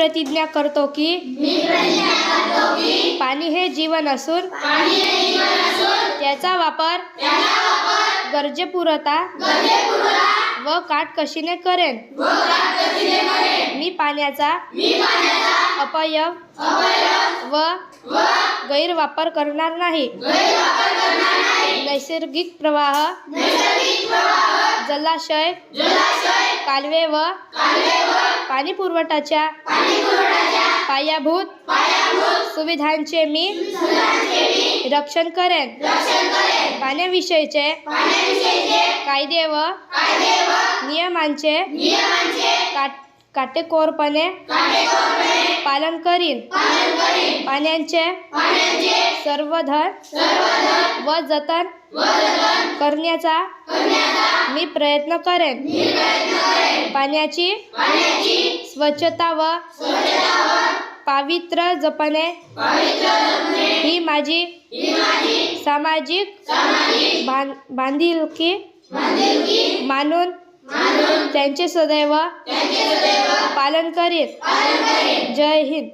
प्रतिज्ञा करतो की पाणी हे जीवन असून त्याचा वापर गरजेपुरता व काटकशीने करेन. मी पाण्याचा अपयव व गैरवापर करणार नाही. नैसर्गिक प्रवाह जलाशय कालवे व पाणी पुरवठ्याच्या पायाभूत सुविधांचे मी रक्षण करेन. पाण्याविषयीचे कायदे व नियमांचे काट काटेकोरपणे पालन करीन. पाण्याचे सर्वधन व जतन करण्याचा मी प्रयत्न करेन. पाण्याची स्वच्छता व पावित्र्य जपणे. ही माझी सामाजिक बांधिलकी मानून त्यांचे सदैव पालन करीन जय हिंद.